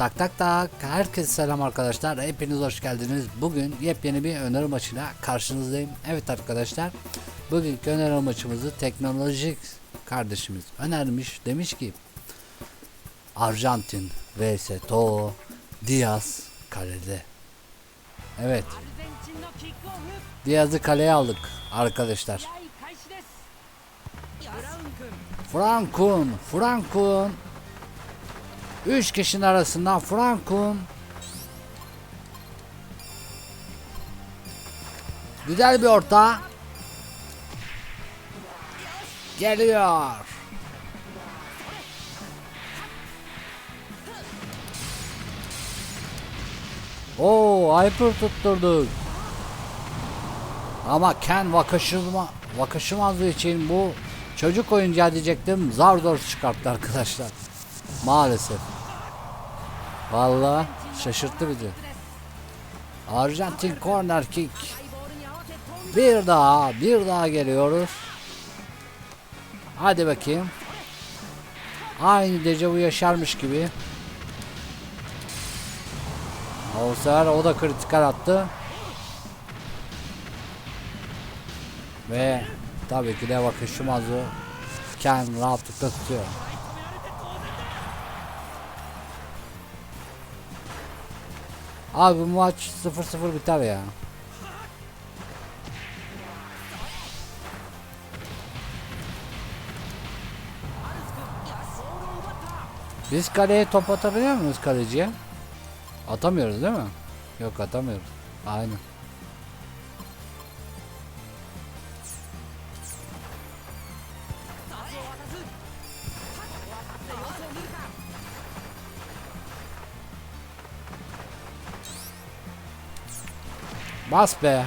Tak tak tak. Herkese selam arkadaşlar. Hepiniz hoş geldiniz. Bugün yepyeni bir öneri maçıyla karşınızdayım. Evet arkadaşlar. Bugünkü öneri maçımızı teknolojik kardeşimiz önermiş. Demiş ki Arjantin vs Too Diaz kalede. Evet. Diaz'ı kaleye aldık arkadaşlar. Frankun, Frankun. 3 kişinin arasından Frankun. Güzel bir orta. Geliyor. Oo, Hyper tutturduk. Ama Ken Vakashima, Vakashimazı için bu çocuk oyuncağı diyecektim. Zar zor çıkarttı arkadaşlar. Maalesef. Valla şaşırttı bizi. Arjantin corner kick. Bir daha, bir daha geliyoruz. Hadi bakayım. Aynı dejavu yaşarmış gibi. O sefer o da kritikal attı. Ve tabii ki de bakın şu mazı kendini rahatlıkla tutuyor. Abi bu maç 0-0 biter ya. Biz kaleye top atabiliyor muyuz kaleciye? Atamıyoruz değil mi? Yok atamıyoruz. Aynen. Bas be.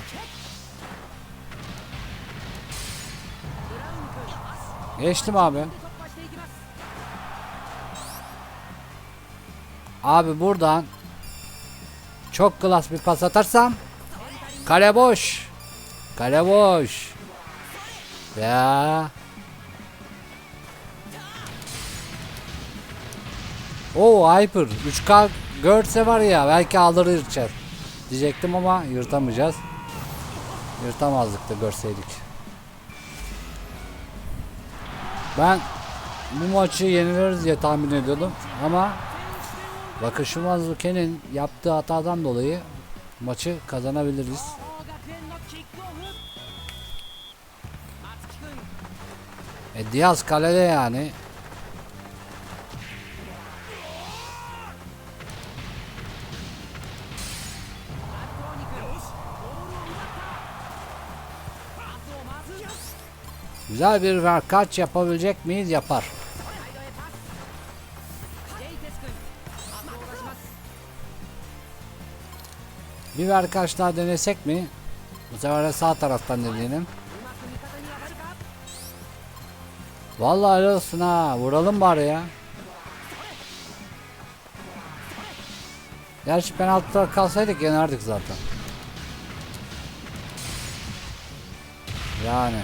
Geçtim abi. Abi buradan çok klas bir pas atarsam kale boş. Kale boş. Ya. O Hyper 3K görse var ya belki alır içer diyecektim ama yırtamayacağız. Yırtamazdık da görseydik. Ben bu maçı yeniliriz diye tahmin ediyordum ama Bakışım Azuke'nin yaptığı hatadan dolayı maçı kazanabiliriz. E Diaz kalede yani. Güzel bir verkaç yapabilecek miyiz? Yapar. Bir verkaç daha denesek mi? Bu sefer de sağ taraftan deneyelim. Vallahi helal olsun ha. Vuralım bari ya. Gerçi penaltıda kalsaydık yenerdik zaten. Yani.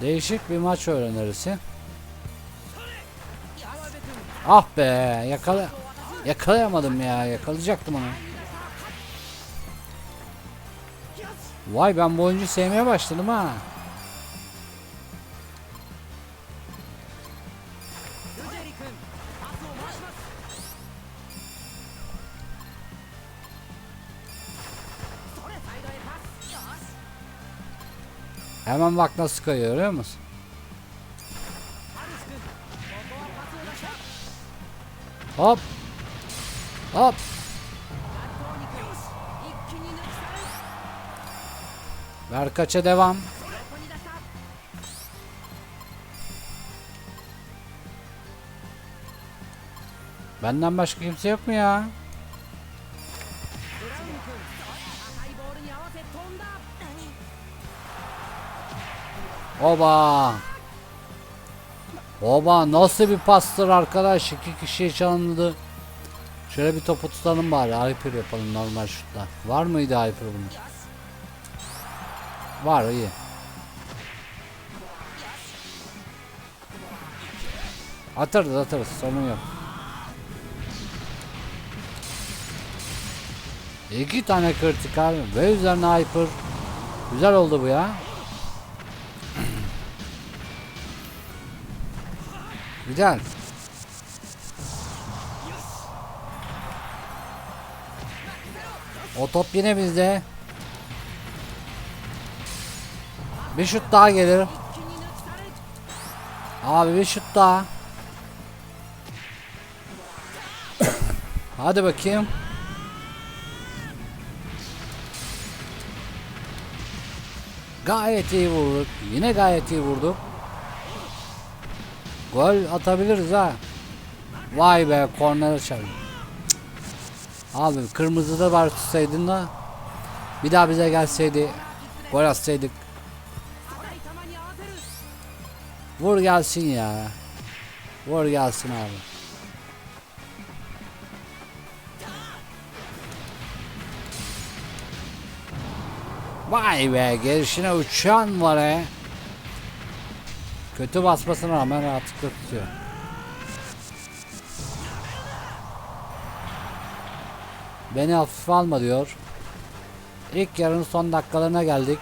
Değişik bir maç öğrenirisi. Ah be yakala yakalayamadım ya yakalayacaktım onu. Vay ben bu oyuncu sevmeye başladım ha. Hemen bak nasıl kayıyor görüyor musun? Hop. Hop. Ver kaça devam. Benden başka kimse yok mu ya? Oba. Oba nasıl bir pastır arkadaş iki kişiye çalındı. Şöyle bir topu tutalım bari. Hyper yapalım normal şutla. Var mıydı Hyper bunun? Var iyi. Atarız atarız sorun yok. İki tane kritikal ve üzerine hyper. Güzel oldu bu ya. Güzel. O top yine bizde. Bir şut daha gelir. Abi bir şut daha. Hadi bakayım. Gayet iyi vurduk. Yine gayet iyi vurduk. Gol atabiliriz ha. Vay be korner çaldı. Abi kırmızıda var tutsaydın da bir daha bize gelseydi gol atsaydık. Vur gelsin ya. Vur gelsin abi. Vay be gelişine uçan var he. Kötü basmasına rağmen rahatlıkla tutuyor. Beni hafife alma diyor. İlk yarının son dakikalarına geldik.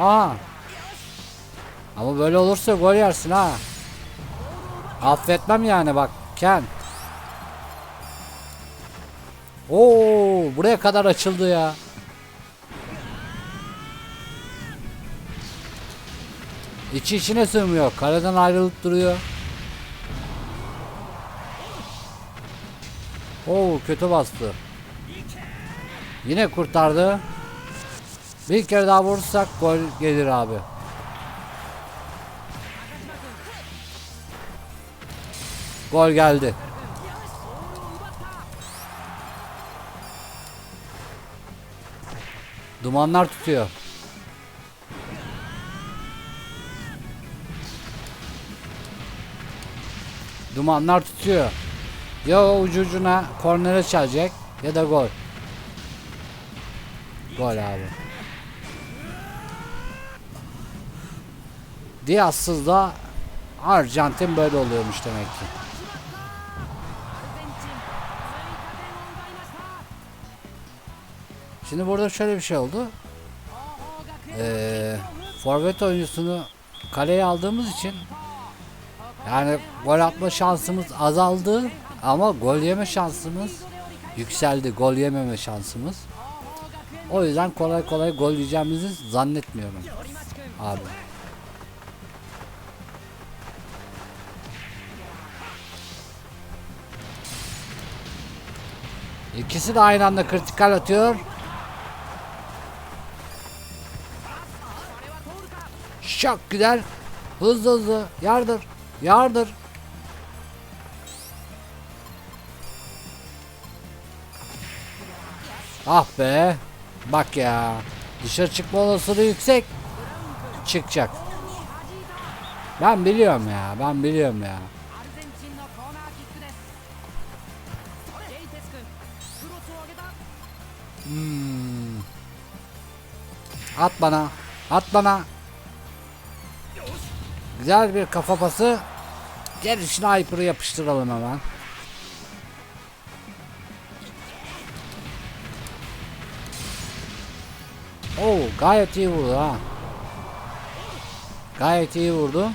Aa ama böyle olursa gol yersin ha. Affetmem yani bak Ken. Oo buraya kadar açıldı ya. İçi içine sığmıyor. Kaleden ayrılıp duruyor. Oo kötü bastı. Yine kurtardı. Bir kere daha vurursak gol gelir abi. Gol geldi. Dumanlar tutuyor. Dumanlar tutuyor. Ya ucu ucuna kornere çalacak ya da gol. Gol abi. Diaz'sız da Arjantin böyle oluyormuş demek ki. Şimdi burada şöyle bir şey oldu. Ee, forvet oyuncusunu kaleye aldığımız için yani gol atma şansımız azaldı ama gol yeme şansımız yükseldi. Gol yememe şansımız. O yüzden kolay kolay gol yiyeceğimizi zannetmiyorum. Abi. İkisi de aynı anda kritikal atıyor. Şak güzel. Hızlı hızlı yardır. Yardır. Ah be. Bak ya. Dışarı çıkma olasılığı yüksek. Çıkacak. Ben biliyorum ya. Ben biliyorum ya. Hmm. At bana. At bana. Güzel bir kafa pası. Gelişine Hyper'ı yapıştıralım hemen. Oo gayet iyi vurdu ha. Gayet iyi vurdu.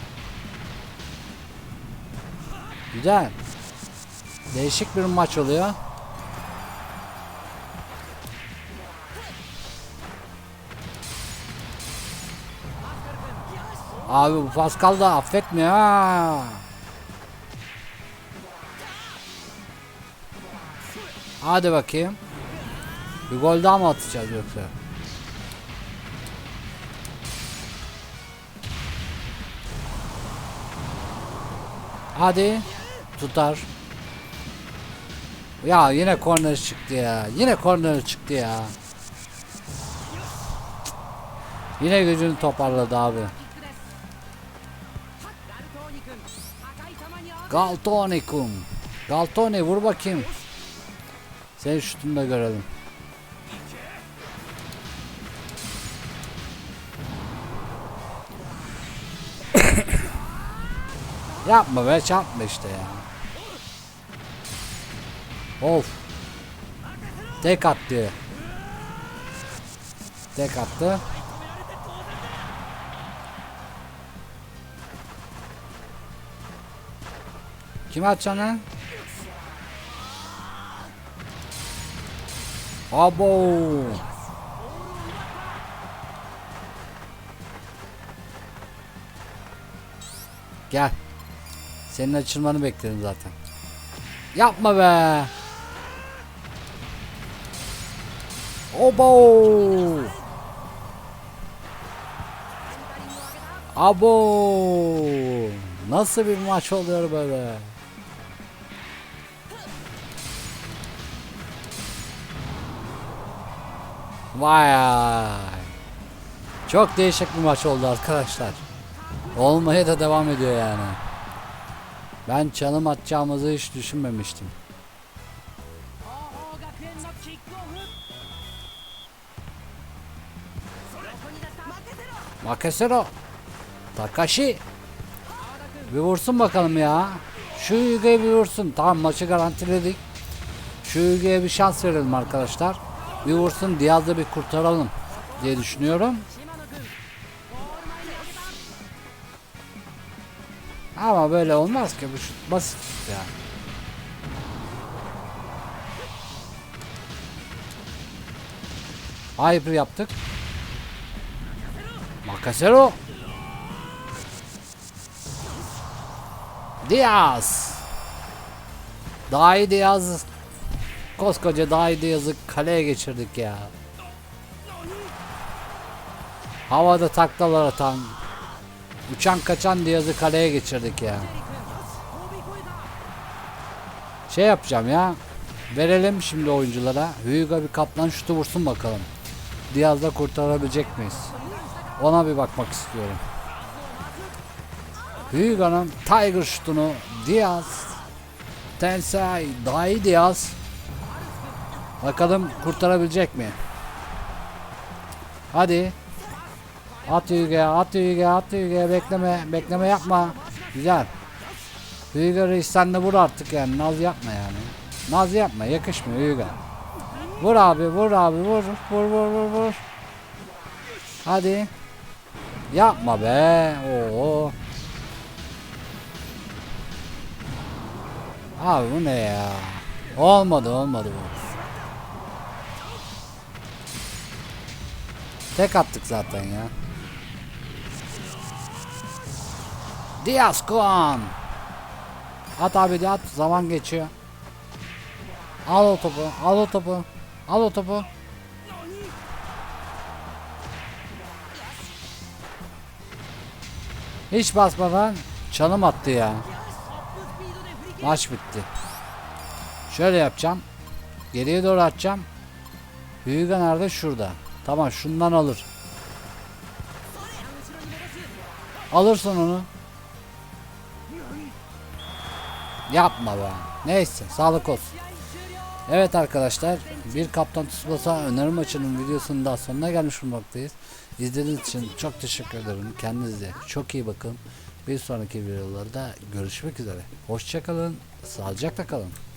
Güzel. Değişik bir maç oluyor. Abi bu Pascal da affetmiyor ha. Hadi bakayım. Bir gol daha mı atacağız yoksa? Hadi. Tutar. Ya yine korner çıktı ya. Yine korner çıktı ya. Yine gücünü toparladı abi. Galtonikum. Galtoni vur bakayım. Sen şutunu da görelim. Yapma be çarpma işte ya. Of. Tek attı. Tek attı. Kim atacaksın lan? Abo. Gel. Senin açılmanı bekledim zaten. Yapma be. Obo. Abo. Nasıl bir maç oluyor böyle? Vay. Çok değişik bir maç oldu arkadaşlar. Olmaya da devam ediyor yani. Ben çalım atacağımızı hiç düşünmemiştim. Makasero. Takashi. Bir vursun bakalım ya. Şu Yuge'ye bir vursun. Tamam maçı garantiledik. Şu Yuge'ye bir şans verelim arkadaşlar bir vursun Diaz'ı bir kurtaralım diye düşünüyorum. Ama böyle olmaz ki bu şut basit ya. Yani. Hyper yaptık. Makasero. Diaz. Daha iyi Diaz Koskoca daydı yazık kaleye geçirdik ya. Havada taklalar atan, uçan kaçan Diaz'ı kaleye geçirdik ya. Şey yapacağım ya. Verelim şimdi oyunculara. Hugo bir kaplan şutu vursun bakalım. Diaz'la kurtarabilecek miyiz? Ona bir bakmak istiyorum. Hugo'nun Tiger şutunu Diaz Tensai Dai Diaz Bakalım kurtarabilecek mi? Hadi. At Hyuga'ya, at Hyuga'ya, at Hyuga'ya bekleme, bekleme yapma. Güzel. Hyuga reis sen de vur artık yani naz yapma yani. Naz yapma yakışmıyor Hyuga. Vur abi vur abi vur vur vur vur vur. Hadi. Yapma be. Oo. Abi bu ne ya? Olmadı olmadı bu. Tek attık zaten ya. Diaz Kuan. At abi de at. Zaman geçiyor. Al o topu. Al o topu. Al o topu. Hiç basmadan çalım attı ya. Maç bitti. Şöyle yapacağım. Geriye doğru atacağım. Hyuga nerede? Şurada. Tamam şundan alır. Alırsın onu. Yapma be. Neyse sağlık olsun. Evet arkadaşlar bir kaptan Tsubasa öneri maçının videosunun daha sonuna gelmiş bulunmaktayız. İzlediğiniz için çok teşekkür ederim. Kendinize çok iyi bakın. Bir sonraki videolarda görüşmek üzere. Hoşçakalın. Sağlıcakla kalın.